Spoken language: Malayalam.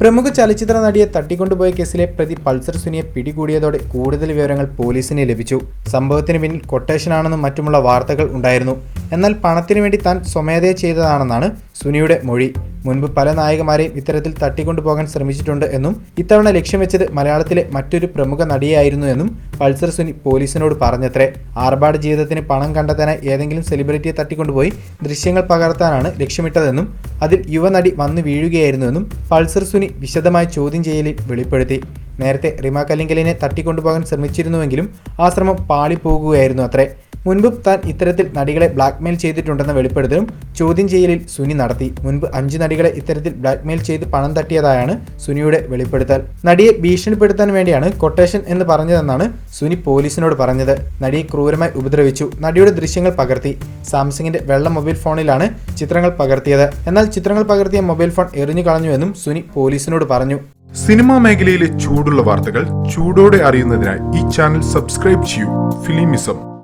പ്രമുഖ ചലച്ചിത്ര നടിയെ തട്ടിക്കൊണ്ടുപോയ കേസിലെ പ്രതി പൾസർ സുനിയെ പിടികൂടിയതോടെ കൂടുതൽ വിവരങ്ങൾ പോലീസിന് ലഭിച്ചു. സംഭവത്തിന് പിന്നിൽ കൊട്ടേഷനാണെന്നും മറ്റുമുള്ള വാർത്തകൾ ഉണ്ടായിരുന്നു. എന്നാൽ പണത്തിനു വേണ്ടി താൻ സ്വമേധയെ ചെയ്തതാണെന്നാണ് സുനിയുടെ മൊഴി. മുൻപ് പല നായകമാരെയും ഇത്തരത്തിൽ തട്ടിക്കൊണ്ടുപോകാൻ ശ്രമിച്ചിട്ടുണ്ട് എന്നും ഇത്തവണ ലക്ഷ്യം വെച്ചത് മലയാളത്തിലെ മറ്റൊരു പ്രമുഖ നടിയായിരുന്നു എന്നും പൾസർ സുനി പോലീസിനോട് പറഞ്ഞത്രേ. ആർഭാട് ജീവിതത്തിന് പണം കണ്ടെത്താനായി ഏതെങ്കിലും സെലിബ്രിറ്റിയെ തട്ടിക്കൊണ്ടുപോയി ദൃശ്യങ്ങൾ പകർത്താനാണ് ലക്ഷ്യമിട്ടതെന്നും അതിൽ യുവനടി വന്നു വീഴുകയായിരുന്നുവെന്നും പൾസർ സുനി വിശദമായി ചോദ്യം ചെയ്യലിൽ വെളിപ്പെടുത്തി. നേരത്തെ റിമ കല്ലിങ്കലിനെ തട്ടിക്കൊണ്ടുപോകാൻ ശ്രമിച്ചിരുന്നുവെങ്കിലും ആ ശ്രമം പാളിപ്പോകുകയായിരുന്നു അത്രേ. മുൻപും താൻ ഇത്തരത്തിൽ നടികളെ ബ്ലാക്ക്മെയിൽ ചെയ്തിട്ടുണ്ടെന്ന വെളിപ്പെടുത്തലും ചോദ്യം ചെയ്യലിൽ സുനി നടത്തി. മുൻപ് അഞ്ച് നടികളെ ഇത്തരത്തിൽ ബ്ലാക്ക്മെയിൽ ചെയ്ത് പണം തട്ടിയതായാണ് സുനിയുടെ വെളിപ്പെടുത്തൽ. നടിയെ ഭീഷണിപ്പെടുത്താൻ വേണ്ടിയാണ് കൊട്ടേഷൻ എന്ന് പറഞ്ഞതെന്നാണ് സുനി പോലീസിനോട് പറഞ്ഞത്. നടിയെ ക്രൂരമായി ഉപദ്രവിച്ചു. നടിയുടെ ദൃശ്യങ്ങൾ പകർത്തി. സാംസങ്ങിന്റെ വെള്ള മൊബൈൽ ഫോണിലാണ് ചിത്രങ്ങൾ പകർത്തിയത്. എന്നാൽ ചിത്രങ്ങൾ പകർത്തിയ മൊബൈൽ ഫോൺ എറിഞ്ഞു കളഞ്ഞുവെന്നും സുനി പോലീസിനോട് പറഞ്ഞു. സിനിമാ മേഖലയിലെ ചൂടുള്ള വാർത്തകൾ ചൂടോടെ അറിയുന്നതിനായി ഈ ചാനൽ സബ്സ്ക്രൈബ് ചെയ്യൂ. ഫിലിമിസം.